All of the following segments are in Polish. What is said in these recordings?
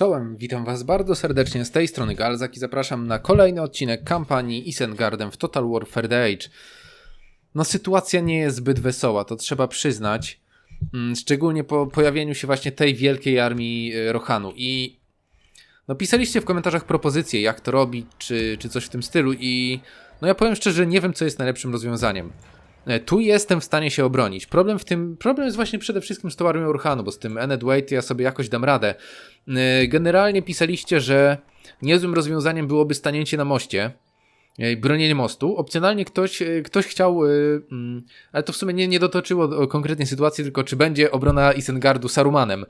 Czołem, witam Was bardzo serdecznie z tej strony Galzak i zapraszam na kolejny odcinek kampanii Isengardem w Total Warfare The Age. No sytuacja nie jest zbyt wesoła, to trzeba przyznać, Mm, szczególnie po pojawieniu się właśnie tej wielkiej armii e, Rohanu i no pisaliście w komentarzach propozycje jak to robić, czy, czy coś w tym stylu i no ja powiem szczerze, nie wiem co jest najlepszym rozwiązaniem. E, Tu jestem w stanie się obronić. Problem w tym, problem jest właśnie przede wszystkim z armią Urhanu, bo z tym Ened Wait ja sobie jakoś dam radę. E, Generalnie pisaliście, że niezłym rozwiązaniem byłoby stanięcie na moście e, bronienie mostu. Opcjonalnie ktoś, ktoś chciał, mm, ale to w sumie nie, nie dotoczyło do konkretnej sytuacji, tylko czy będzie obrona Isengardu Sarumanem.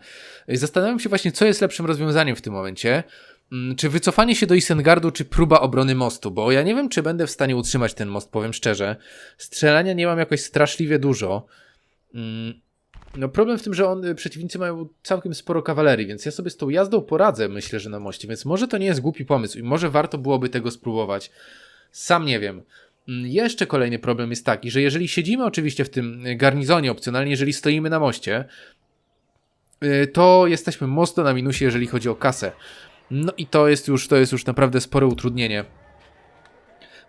Zastanawiam się właśnie, co jest lepszym rozwiązaniem w tym momencie. Mm, Czy wycofanie się do Isengardu, czy próba obrony mostu? Bo ja nie wiem, czy będę w stanie utrzymać ten most, powiem szczerze. Strzelania nie mam jakoś straszliwie dużo. Mm, No problem w tym, że on, y, przeciwnicy mają całkiem sporo kawalerii, więc ja sobie z tą jazdą poradzę, myślę, że na moście, więc może to nie jest głupi pomysł i może warto byłoby tego spróbować. Sam nie wiem. Mm, Jeszcze kolejny problem jest taki, że jeżeli siedzimy oczywiście w tym y, garnizonie, opcjonalnie jeżeli stoimy na moście, y, to jesteśmy mocno na minusie, jeżeli chodzi o kasę. No i to jest już, to jest już naprawdę spore utrudnienie.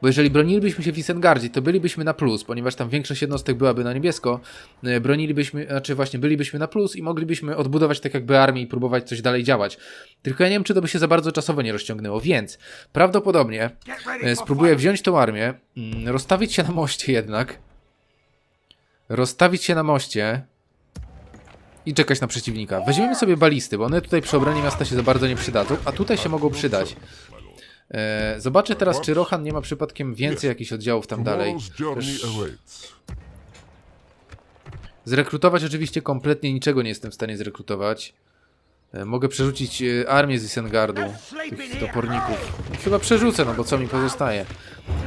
Bo jeżeli bronilibyśmy się w Isengardzie, to bylibyśmy na plus, ponieważ tam większość jednostek byłaby na niebiesko. e, Bronilibyśmy, znaczy właśnie bylibyśmy na plus i moglibyśmy odbudować tak jakby armię i próbować coś dalej działać. Tylko ja nie wiem, czy to by się za bardzo czasowo nie rozciągnęło, więc prawdopodobnie e, spróbuję wziąć tą armię, mm, rozstawić się na moście jednak. Rozstawić się na moście i czekać na przeciwnika. Weźmiemy sobie balisty, bo one tutaj przy obronie miasta się za bardzo nie przydadzą, a tutaj się mogą przydać. E, zobaczę teraz, czy Rohan nie ma przypadkiem więcej jakichś oddziałów tam dalej. Też. Zrekrutować oczywiście kompletnie niczego nie jestem w stanie zrekrutować. E, mogę przerzucić e, armię z Isengardu, tych toporników. Chyba przerzucę, no bo co mi pozostaje.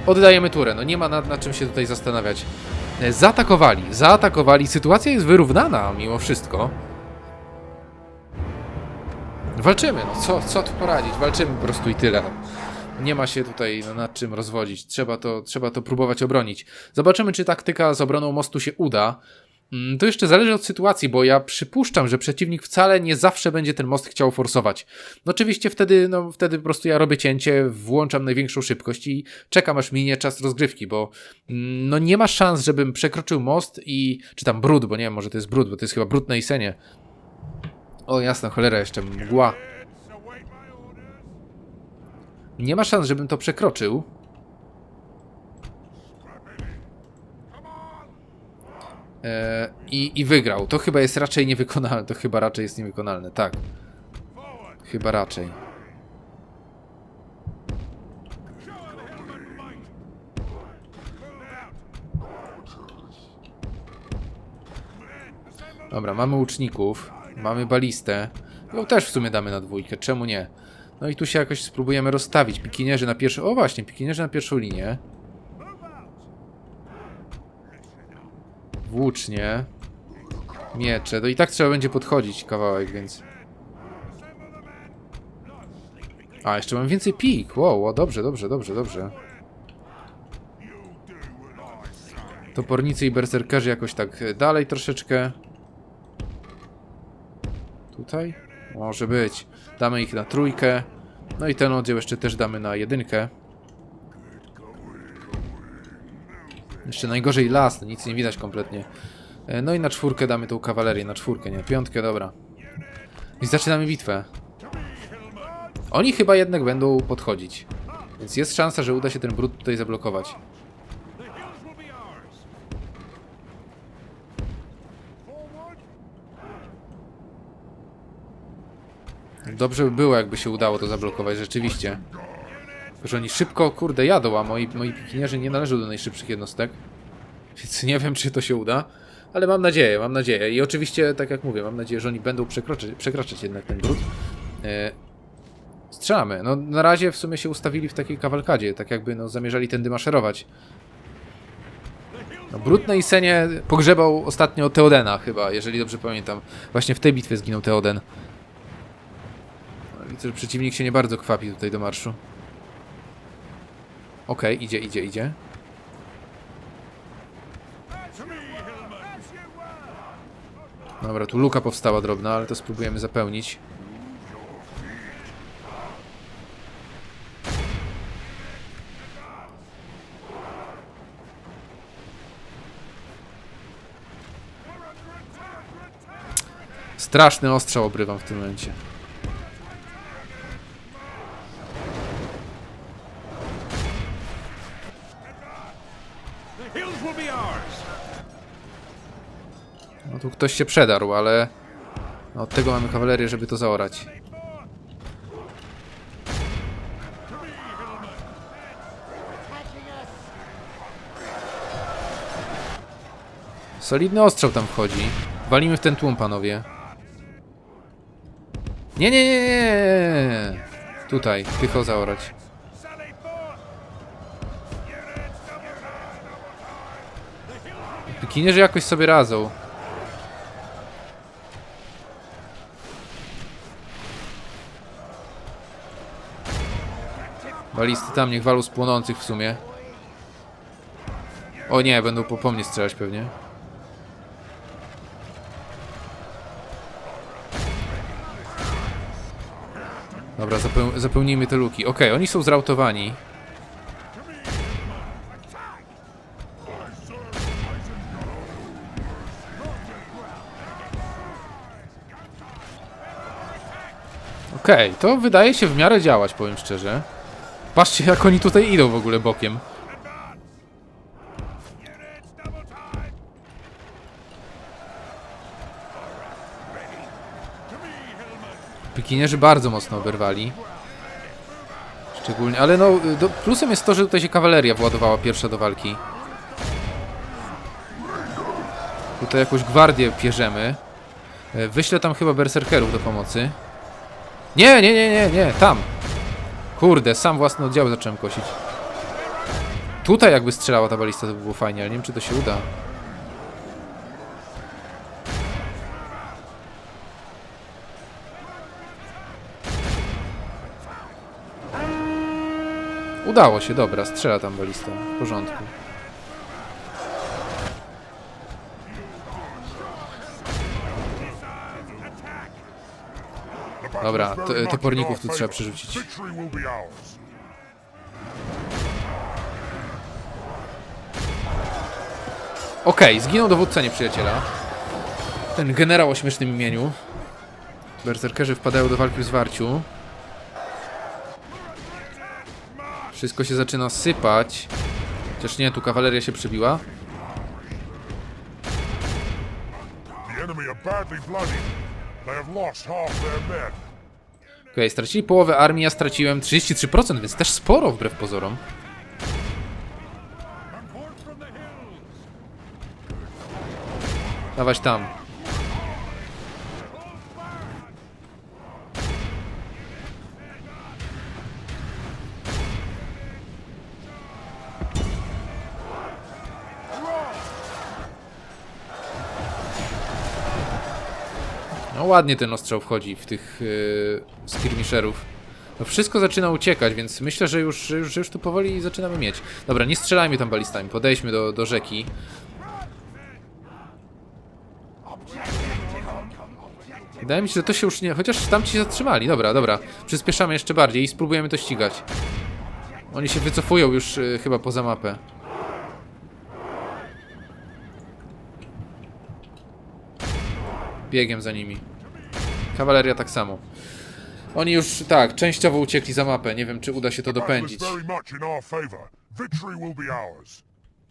Oddajemy turę, no nie ma nad, nad czym się tutaj zastanawiać. E, zaatakowali, zaatakowali. Sytuacja jest wyrównana mimo wszystko. Walczymy, no co, co tu poradzić? Walczymy po prostu i tyle. No. Nie ma się tutaj no, nad czym rozwodzić. Trzeba to, trzeba to próbować obronić. Zobaczymy, czy taktyka z obroną mostu się uda. Mm, To jeszcze zależy od sytuacji, bo ja przypuszczam, że przeciwnik wcale nie zawsze będzie ten most chciał forsować. No oczywiście wtedy, no wtedy po prostu ja robię cięcie, włączam największą szybkość i czekam aż minie czas rozgrywki, bo mm, no nie ma szans, żebym przekroczył most i, czy tam brud, bo nie wiem, może to jest brud, bo to jest chyba brud na Isenie. O jasna cholera, jeszcze mgła. Nie ma szans, żebym to przekroczył. I, I wygrał. To chyba jest raczej niewykonalne. To chyba raczej jest niewykonalne, tak. Chyba raczej. Dobra, mamy łuczników, mamy balistę. Ją też w sumie damy na dwójkę, czemu nie? No i tu się jakoś spróbujemy rozstawić. Pikinierzy na pierwszą... O właśnie, pikinierzy na pierwszą linię. Włócznie. Miecze. To i tak trzeba będzie podchodzić kawałek, więc... A, jeszcze mam więcej pik. Wow, wow, dobrze, dobrze, dobrze, dobrze. Topornicy i berserkerzy jakoś tak e, dalej troszeczkę. Tutaj? Może być. Damy ich na trójkę. No i ten oddział jeszcze też damy na jedynkę. Jeszcze najgorzej las, nic nie widać kompletnie. E, No i na czwórkę damy tą kawalerię, na czwórkę, nie, piątkę, dobra. I zaczynamy bitwę. Oni chyba jednak będą podchodzić. Więc jest szansa, że uda się ten brud tutaj zablokować. Dobrze by było, jakby się udało to zablokować, rzeczywiście. Że oni szybko, kurde, jadą, a moi, moi pikinierzy nie należą do najszybszych jednostek. Więc nie wiem, czy to się uda. Ale mam nadzieję, mam nadzieję. I oczywiście, tak jak mówię, mam nadzieję, że oni będą przekroczyć, przekraczać jednak ten brud. E, strzelamy. No, na razie w sumie się ustawili w takiej kawalkadzie, tak jakby no, zamierzali tędy maszerować. No, brud na Isenie pogrzebał ostatnio Teodena chyba, jeżeli dobrze pamiętam. Właśnie w tej bitwie zginął Teoden. No, widzę, że przeciwnik się nie bardzo kwapi tutaj do marszu. Okej, okay, idzie, idzie, idzie. Dobra, tu luka powstała drobna, ale to spróbujemy zapełnić. Straszny ostrzał obrywam w tym momencie. Tu ktoś się przedarł, ale no, od tego mamy kawalerię, żeby to zaorać. Solidny ostrzał tam wchodzi. Walimy w ten tłum, panowie. Nie, nie, nie, nie. Tutaj, tycho zaorać. Pikinierzy jakoś sobie radzą. Balisty tam, niech walą z płonących w sumie. O nie, będą po, po mnie strzelać pewnie. Dobra, zapeł zapełnijmy te luki. Okej, oni są zrautowani. Okej, to wydaje się w miarę działać, powiem szczerze. Patrzcie, jak oni tutaj idą w ogóle bokiem. Pikinierzy bardzo mocno oberwali. Szczególnie, ale no, do, plusem jest to, że tutaj się kawaleria władowała pierwsza do walki. Tutaj jakąś gwardię pierzemy. E, Wyślę tam chyba berserkerów do pomocy. Nie, nie, nie, nie, nie, tam. Kurde, sam własny oddział zacząłem kosić. Tutaj jakby strzelała ta balista, to by było fajnie, ale nie wiem, czy to się uda. Udało się, dobra, strzela tam balista. W porządku. Dobra, to- toporników tu trzeba przerzucić. Okej, zginął dowódca nieprzyjaciela. Ten generał o śmiesznym imieniu. Berserkerzy wpadają do walki w zwarciu. Wszystko się zaczyna sypać. Chociaż nie, tu kawaleria się przebiła. The enemy are badly bloodied. They have lost half their men. Okej, stracili połowę armii, ja straciłem 33%, więc też sporo wbrew pozorom. Dawać tam. No ładnie ten ostrzał wchodzi w tych yy, skirmisherów. No wszystko zaczyna uciekać, więc myślę, że już, że już, że już tu powoli zaczynamy mieć. Dobra, nie strzelajmy tam balistami, podejdźmy do, do rzeki. Wydaje mi się, że to się już nie... Chociaż tam ci zatrzymali. Dobra, dobra. Przyspieszamy jeszcze bardziej i spróbujemy to ścigać. Oni się wycofują już y, chyba poza mapę. Biegiem za nimi. Kawaleria tak samo. Oni już, tak, częściowo uciekli za mapę. Nie wiem, czy uda się to dopędzić.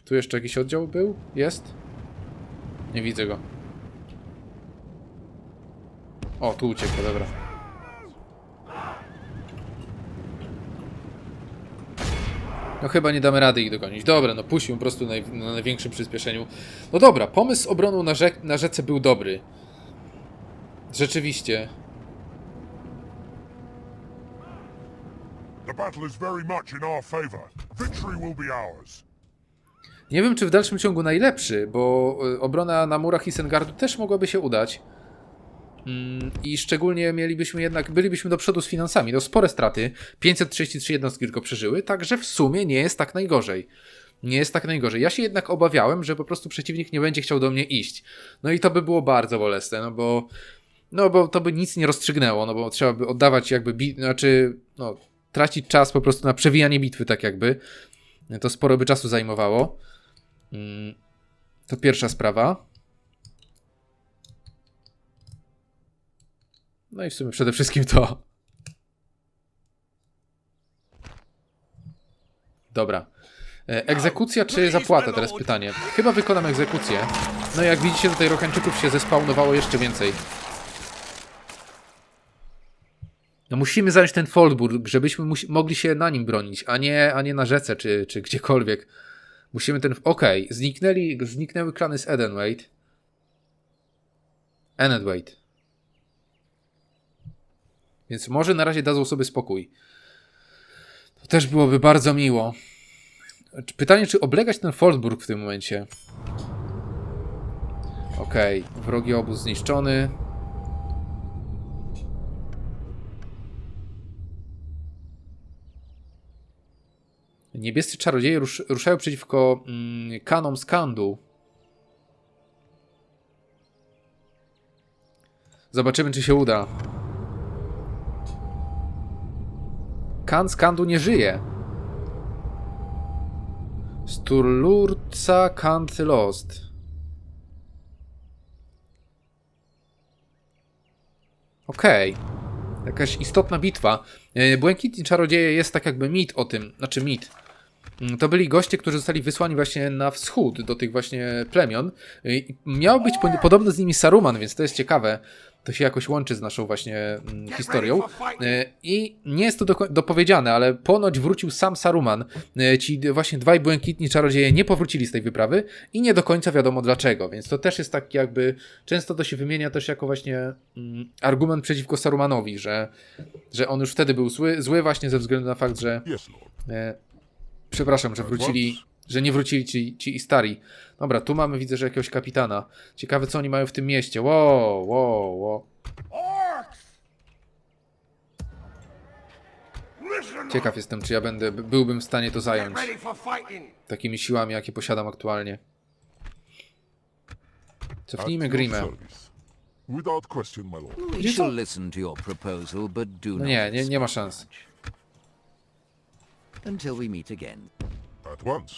Tu jeszcze jakiś oddział był? Jest? Nie widzę go. O, tu uciekł, dobra. No chyba nie damy rady ich dogonić. Dobra, no puścimy po prostu naj, na największym przyspieszeniu. No dobra, pomysł z obroną na, rzek, na rzece był dobry. Rzeczywiście. Nie wiem, czy w dalszym ciągu najlepszy, bo y, obrona na murach Isengardu też mogłaby się udać. Mm, I szczególnie mielibyśmy jednak, bylibyśmy do przodu z finansami. No spore straty. 533 jednostki tylko przeżyły, także w sumie nie jest tak najgorzej. Nie jest tak najgorzej. Ja się jednak obawiałem, że po prostu przeciwnik nie będzie chciał do mnie iść. No i to by było bardzo bolesne, no bo no bo to by nic nie rozstrzygnęło, no bo trzeba by oddawać jakby, bi- znaczy, no, tracić czas po prostu na przewijanie bitwy, tak jakby. To sporo by czasu zajmowało. Mm, To pierwsza sprawa. No i w sumie przede wszystkim to. Dobra. E, Egzekucja czy zapłata? Teraz pytanie. Chyba wykonam egzekucję. No i jak widzicie, tutaj Rokańczyków się zespawnowało jeszcze więcej. No musimy zająć ten Foldburg, żebyśmy mogli się na nim bronić, a nie, a nie na rzece czy, czy gdziekolwiek. Musimy ten... Okej, zniknęli, zniknęły klany z Edenweight. Enedweight. Więc może na razie dadzą sobie spokój. To też byłoby bardzo miło. Pytanie, czy oblegać ten Foldburg w tym momencie? Okej, wrogi obóz zniszczony. Niebiescy czarodzieje rusz, ruszają przeciwko mm, kanom Skandu. Zobaczymy, czy się uda. Kan Skandu nie żyje. Sturlurca Kant Lost. Okej. Jakaś istotna bitwa. E, Błękitni Czarodzieje jest tak jakby mit o tym, znaczy mit. Mm, To byli goście, którzy zostali wysłani właśnie na wschód do tych właśnie plemion. I miał być po- podobno z nimi Saruman, więc to jest ciekawe. To się jakoś łączy z naszą właśnie mm, historią. E, I nie jest to dopowiedziane, ale ponoć wrócił sam Saruman. E, Ci właśnie dwaj błękitni czarodzieje nie powrócili z tej wyprawy i nie do końca wiadomo dlaczego, więc to też jest tak jakby, często to się wymienia też jako właśnie mm, argument przeciwko Sarumanowi, że, że on już wtedy był zły, zły właśnie ze względu na fakt, że przepraszam, że wrócili, że nie wrócili ci, ci i stari. Dobra, tu mamy, widzę, że jakiegoś kapitana. Ciekawe, co oni mają w tym mieście. Wow, wow, wow. Ciekaw jestem, czy ja będę, by- byłbym w stanie to zająć takimi siłami, jakie posiadam aktualnie. Cofnijmy Grimę. service. Without question, my lord. We shall listen to your proposal, but do No not nie, nie, nie ma szans. Until we meet again. At once.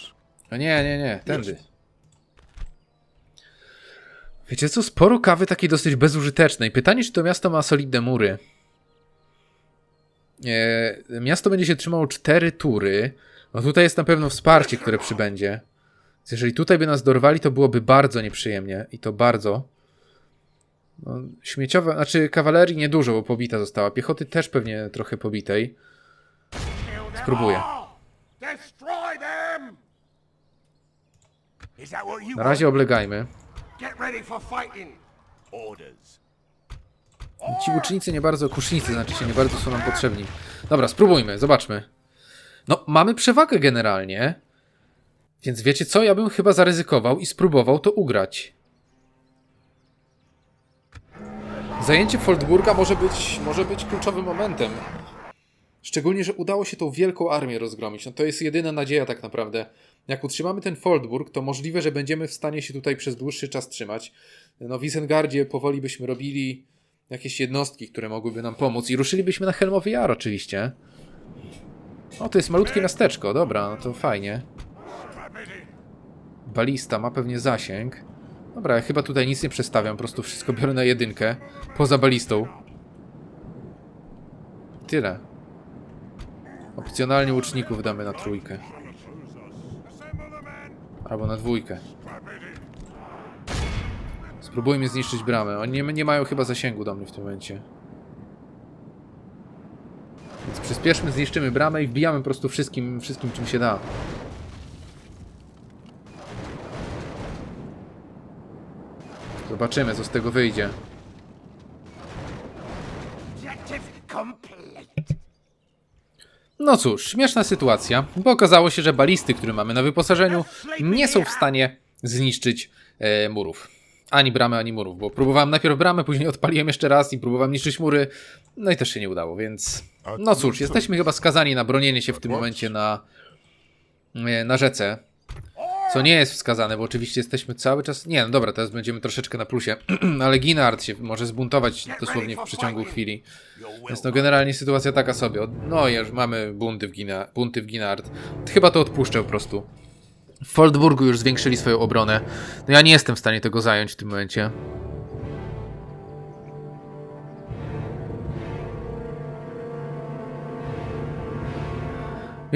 No nie, nie, nie, tędy. Wiecie co, sporo kawy takiej dosyć bezużytecznej. Pytanie, czy to miasto ma solidne mury. E, miasto będzie się trzymało cztery tury. No tutaj jest na pewno wsparcie, które przybędzie. Więc jeżeli tutaj by nas dorwali, to byłoby bardzo nieprzyjemnie. I to bardzo. No, śmieciowe, znaczy kawalerii niedużo, bo pobita została. Piechoty też pewnie trochę pobitej. Spróbuję. Destroy them. Is that what you Na razie oblegajmy. Get ready for fighting. Orders. Ci łucznicy nie bardzo, kusznicy znaczy się, nie bardzo są nam potrzebni. Dobra, spróbujmy, zobaczmy. No, mamy przewagę generalnie. Więc wiecie co? Ja bym chyba zaryzykował i spróbował to ugrać. Zajęcie Foldburga może być, może być kluczowym momentem. Szczególnie, że udało się tą wielką armię rozgromić. No to jest jedyna nadzieja tak naprawdę. Jak utrzymamy ten Foldburg, to możliwe, że będziemy w stanie się tutaj przez dłuższy czas trzymać. No w Isengardzie powoli byśmy robili jakieś jednostki, które mogłyby nam pomóc i ruszylibyśmy na Helmowy Jar oczywiście. O, to jest malutkie miasteczko, dobra, no to fajnie. Balista ma pewnie zasięg. Dobra, ja chyba tutaj nic nie przestawiam, po prostu wszystko biorę na jedynkę. Poza balistą. Tyle. Opcjonalnie łuczników damy na trójkę. Albo na dwójkę. Spróbujmy zniszczyć bramę. Oni nie, nie mają chyba zasięgu do mnie w tym momencie. Więc przyspieszmy, zniszczymy bramę i wbijamy po prostu wszystkim, wszystkim czym się da. Zobaczymy, co z tego wyjdzie. No cóż, śmieszna sytuacja, bo okazało się, że balisty, które mamy na wyposażeniu, nie są w stanie zniszczyć e, murów. Ani bramy, ani murów, bo próbowałem najpierw bramę, później odpaliłem jeszcze raz i próbowałem niszczyć mury, no i też się nie udało, więc... No cóż, jesteśmy chyba skazani na bronienie się w tym momencie na, e, na rzece, co nie jest wskazane, bo oczywiście jesteśmy cały czas... Nie, no dobra, teraz będziemy troszeczkę na plusie, ale Ginard się może zbuntować dosłownie w przeciągu chwili. Więc no generalnie sytuacja taka sobie. No już mamy bunty w, Gina, bunty w Ginard. Chyba to odpuszczę po prostu. W Foldburgu już zwiększyli swoją obronę. No ja nie jestem w stanie tego zająć w tym momencie.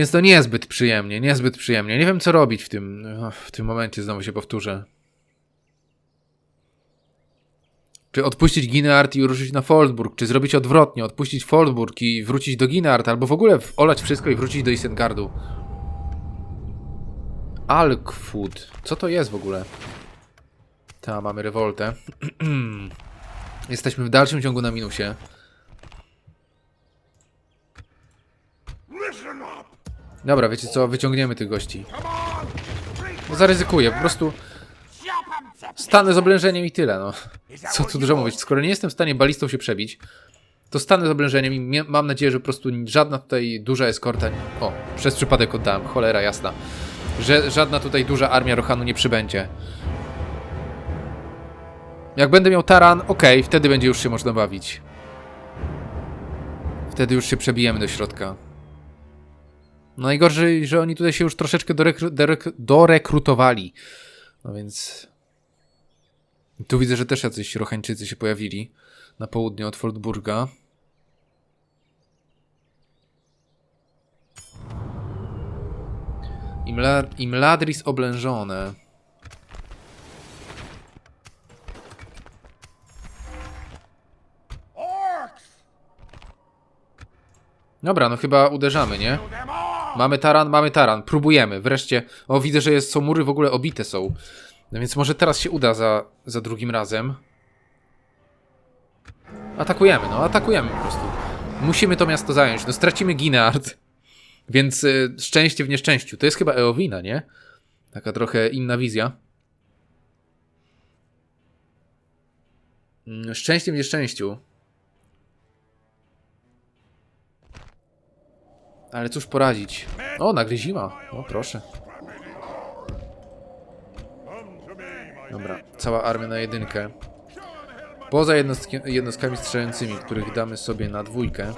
Więc to niezbyt przyjemnie, niezbyt przyjemnie. Nie wiem co robić w tym, w tym momencie, znowu się powtórzę. Czy odpuścić Gineart i ruszyć na Foldburg, czy zrobić odwrotnie, odpuścić Foldburg i wrócić do Gineart, albo w ogóle olać wszystko i wrócić do Isengardu. Alkfood. Co to jest w ogóle? Ta, mamy rewoltę. Jesteśmy w dalszym ciągu na minusie. Listen up! Dobra, wiecie co, wyciągniemy tych gości. No, zaryzykuję, po prostu stanę z oblężeniem i tyle, no. Co tu dużo mówić, skoro nie jestem w stanie balistą się przebić, to stanę z oblężeniem i mam nadzieję, że po prostu żadna tutaj duża eskorta... O, przez przypadek oddałem, cholera jasna. Że żadna tutaj duża armia Rohanu nie przybędzie. Jak będę miał taran, okej, wtedy będzie już się można bawić. Wtedy już się przebijemy do środka. No najgorzej, że oni tutaj się już troszeczkę dorekru dorek dorekrutowali. No więc... Tu widzę, że też jacyś Rochańczycy się pojawili na południe od Fortburga. Imla Imladris oblężone. Dobra, no chyba uderzamy, nie? Mamy taran, mamy taran. Próbujemy. Wreszcie. O, widzę, że jest, są mury w ogóle obite są. No więc może teraz się uda za, za drugim razem. Atakujemy, no atakujemy po prostu. Musimy to miasto zająć. No stracimy Gineard. Więc y, szczęście w nieszczęściu. To jest chyba Eowina, nie? Taka trochę inna wizja. Mm, Szczęście w nieszczęściu. Ale cóż poradzić. O, nagle zima. O, proszę. Dobra, cała armia na jedynkę. Poza jednostki, jednostkami strzelającymi, których damy sobie na dwójkę.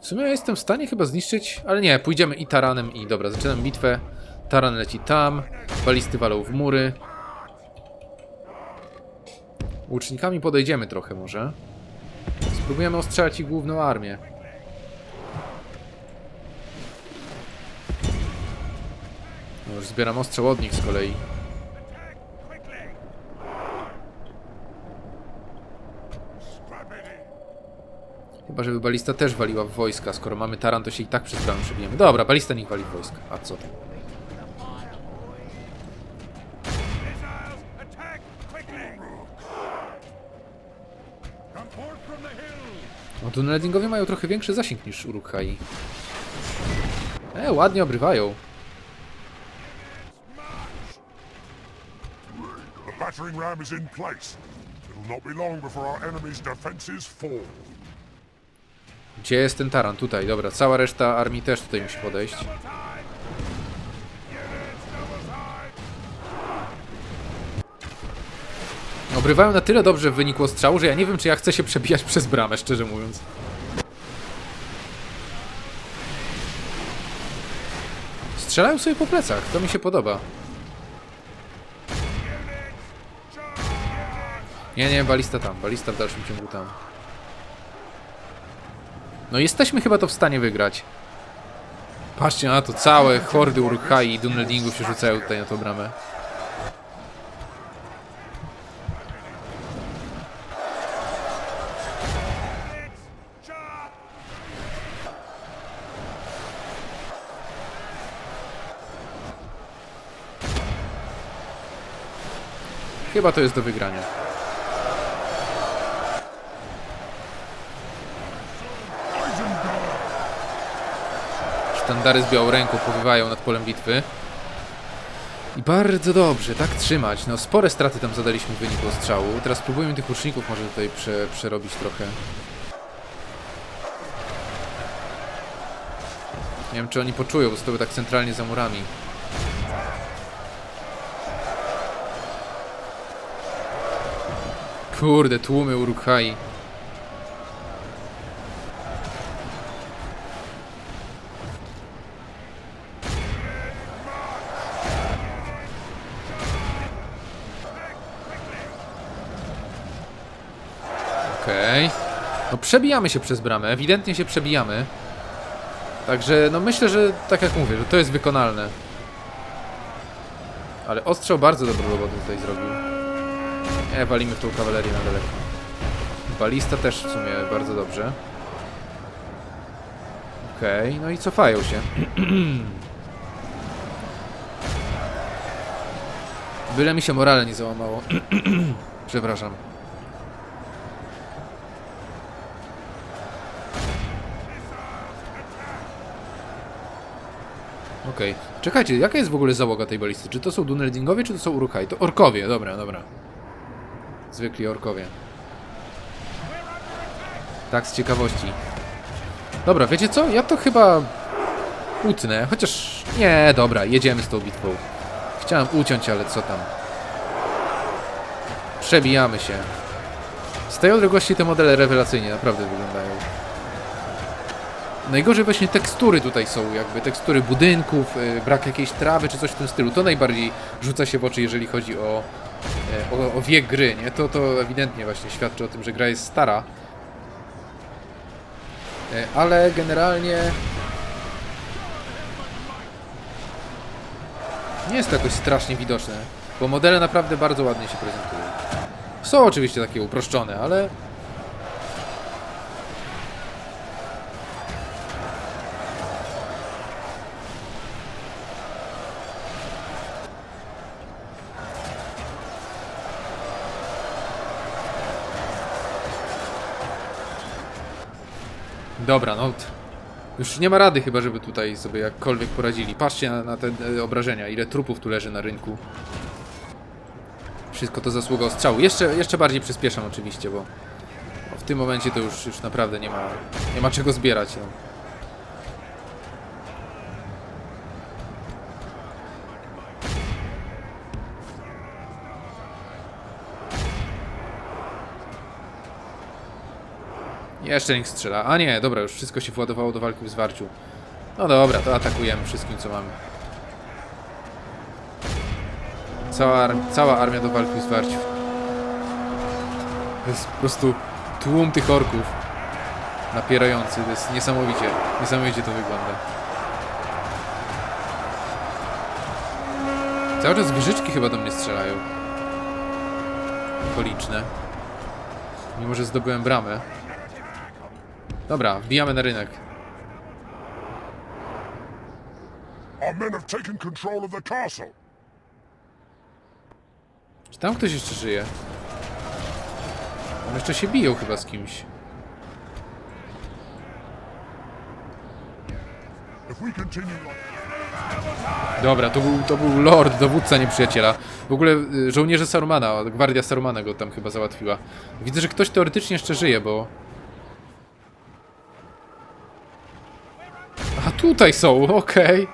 W sumie ja jestem w stanie chyba zniszczyć, ale nie, pójdziemy i taranem i dobra, zaczynam bitwę. Taran leci tam, balisty walą w mury. Łucznikami podejdziemy trochę może. Spróbujemy ostrzelać ich główną armię. No już zbieram ostrzał od nich z kolei. Chyba, żeby balista też waliła w wojska. Skoro mamy taran, to się i tak przez bramę przebijemy. Dobra, balista niech wali w wojska. A co tam? No, tunneldingowie mają trochę większy zasięg niż Uruk-hai. E, ładnie obrywają. The battering ram is in place. It'll not be long before our enemy's defenses fall. Gdzie jest ten taran? Tutaj, dobra. Cała reszta armii też tutaj musi podejść. Obrywają na tyle dobrze w wyniku ostrzału, że ja nie wiem, czy ja chcę się przebijać przez bramę, szczerze mówiąc. Strzelają sobie po plecach, to mi się podoba. Nie, nie, balista tam, balista w dalszym ciągu tam. No jesteśmy chyba to w stanie wygrać. Patrzcie na to, całe hordy Uruk-hai i Dunneldingów się rzucają tutaj na tą bramę. Chyba to jest do wygrania. Sztandary z białą ręką powywają nad polem bitwy. I bardzo dobrze, tak trzymać. No spore straty tam zadaliśmy w wyniku ostrzału. Teraz spróbujemy tych łuczników może tutaj prze, przerobić trochę. Nie wiem czy oni poczują, bo stoły tak centralnie za murami. Kurde, tłumy Uruk-hai. No przebijamy się przez bramę, ewidentnie się przebijamy. Także no myślę, że tak jak mówię, że to jest wykonalne. Ale ostrzał bardzo dobrą robotę tutaj zrobił. Nie, walimy w tą kawalerię na daleko. Balista też w sumie bardzo dobrze. Okej, no i cofają się. Byle mi się morale nie załamało. Przepraszam. Okej. Czekajcie, jaka jest w ogóle załoga tej balisty? Czy to są Duneldingowie, czy to są Urukai? To orkowie, dobra, dobra. Zwykli orkowie. Tak, z ciekawości. Dobra, wiecie co? Ja to chyba utnę, chociaż... Nie, dobra, jedziemy z tą bitwą. Chciałem uciąć, ale co tam. Przebijamy się. Z tej odległości te modele rewelacyjnie naprawdę wyglądają. Najgorzej właśnie tekstury tutaj są, jakby tekstury budynków, yy, brak jakiejś trawy czy coś w tym stylu. To najbardziej rzuca się w oczy, jeżeli chodzi o, o, o wiek gry, nie? To, to ewidentnie właśnie świadczy o tym, że gra jest stara. E, Ale generalnie nie jest to jakoś strasznie widoczne, bo modele naprawdę bardzo ładnie się prezentują. Są oczywiście takie uproszczone, ale Dobra, no. Już nie ma rady chyba, żeby tutaj sobie jakkolwiek poradzili. Patrzcie na, na te e, obrażenia, ile trupów tu leży na rynku. Wszystko to zasługa ostrzału. Jeszcze, jeszcze bardziej przyspieszam oczywiście, bo bo w tym momencie to już, już naprawdę nie ma, nie ma czego zbierać. No. Jeszcze niech strzela. A nie, dobra, już wszystko się władowało do walki w zwarciu. No dobra, to atakujemy wszystkim, co mamy. Cała, cała armia do walki w zwarciu. To jest po prostu tłum tych orków napierający. To jest niesamowicie, niesamowicie to wygląda. Cały czas wieżyczki chyba do mnie strzelają. Okoliczne. Mimo, że zdobyłem bramę. Dobra, wbijamy na rynek. Our men have taken control of the castle. Czy tam ktoś jeszcze żyje? Tam jeszcze się biją chyba z kimś. If we continue like Dobra, to był, to był lord, dowódca nieprzyjaciela. W ogóle y, żołnierze Sarumana, gwardia Sarumana go tam chyba załatwiła. Widzę, że ktoś teoretycznie jeszcze żyje, bo... tutaj są, okej.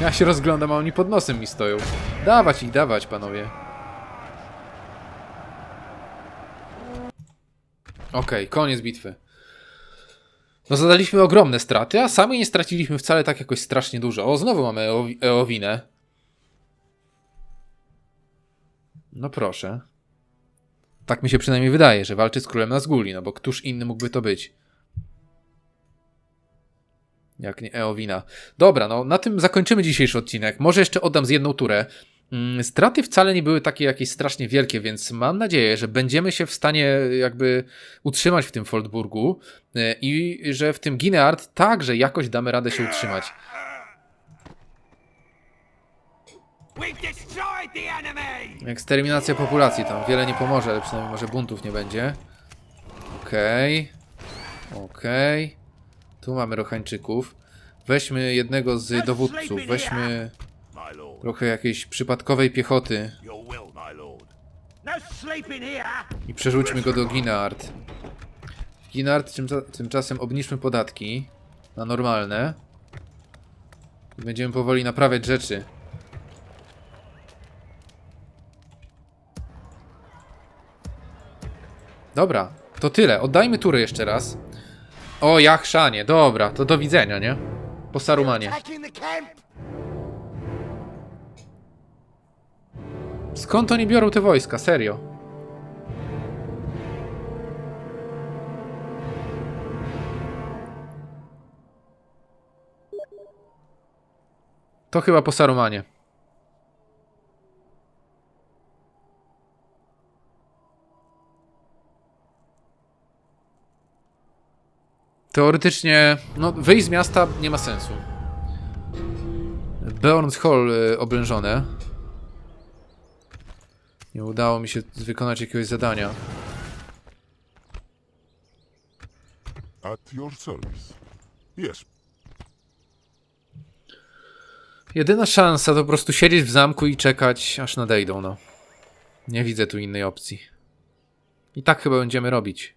Ja się rozglądam, a oni pod nosem mi stoją. Dawać ich, dawać, panowie. Okej, koniec bitwy. No zadaliśmy ogromne straty, a sami nie straciliśmy wcale tak jakoś strasznie dużo. O, znowu mamy Eowi- Eowinę. No proszę. Tak mi się przynajmniej wydaje, że walczy z królem Nazguli, no bo któż inny mógłby to być? Jak nie Eowina. Dobra, no na tym zakończymy dzisiejszy odcinek. Może jeszcze oddam z jedną turę. Mm, Straty wcale nie były takie jakieś strasznie wielkie, więc mam nadzieję, że będziemy się w stanie jakby utrzymać w tym Foldburgu e, i że w tym Gineard także jakoś damy radę się utrzymać. Eksterminacja populacji tam wiele nie pomoże, ale przynajmniej może buntów nie będzie. Okej. Okej. Tu mamy Rochańczyków. Weźmy jednego z dowódców. Weźmy trochę jakiejś przypadkowej piechoty i przerzućmy go do Ginard. Ginard tymczasem obniżmy podatki na normalne. Będziemy powoli naprawiać rzeczy. Dobra, to tyle. Oddajmy tury jeszcze raz. O, ja dobra, to do widzenia, nie? Po Sarumanie. Skąd oni biorą te wojska, serio? To chyba po Sarumanie. Teoretycznie, no wyjść z miasta nie ma sensu. Beorn's Hall y, oblężone. Nie udało mi się wykonać jakiegoś zadania. At your service. Yes, Jedyna szansa to po prostu siedzieć w zamku i czekać, aż nadejdą, no. Nie widzę tu innej opcji. I tak chyba będziemy robić.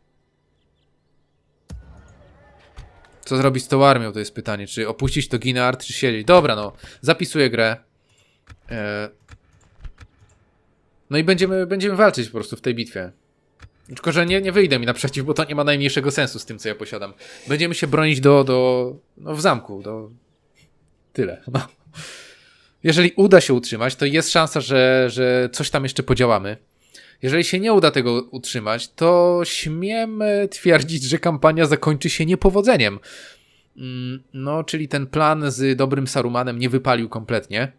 Co zrobić z tą armią, to jest pytanie. Czy opuścić to Ginard, czy siedzieć? Dobra, no. Zapisuję grę. E... No i będziemy, będziemy walczyć po prostu w tej bitwie. Tylko, że nie, nie wyjdę mi naprzeciw, bo to nie ma najmniejszego sensu z tym, co ja posiadam. Będziemy się bronić do, do no w zamku, do... Tyle, no. Jeżeli uda się utrzymać, to jest szansa, że, że coś tam jeszcze podziałamy. Jeżeli się nie uda tego utrzymać, to śmiem twierdzić, że kampania zakończy się niepowodzeniem. Mm, No, czyli ten plan z dobrym Sarumanem nie wypalił kompletnie.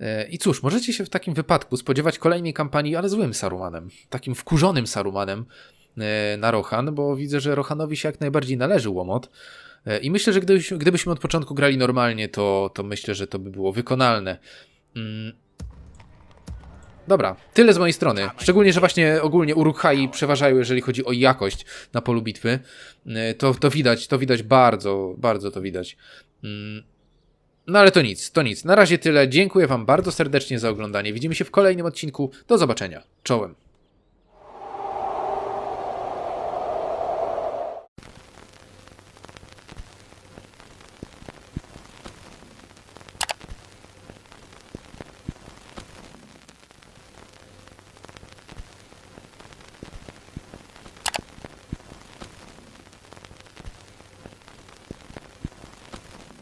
E, I cóż, możecie się w takim wypadku spodziewać kolejnej kampanii, ale złym Sarumanem. Takim wkurzonym Sarumanem e, na Rohan, bo widzę, że Rohanowi się jak najbardziej należy łomot. E, I myślę, że gdybyśmy, od początku grali normalnie, to, to myślę, że to by było wykonalne. Dobra, tyle z mojej strony. Szczególnie, że właśnie ogólnie Uruk-hai przeważają, jeżeli chodzi o jakość na polu bitwy. E, To, to widać, to widać bardzo, bardzo to widać. Mm. No ale to nic, to nic. Na razie tyle. Dziękuję Wam bardzo serdecznie za oglądanie. Widzimy się w kolejnym odcinku. Do zobaczenia. Czołem.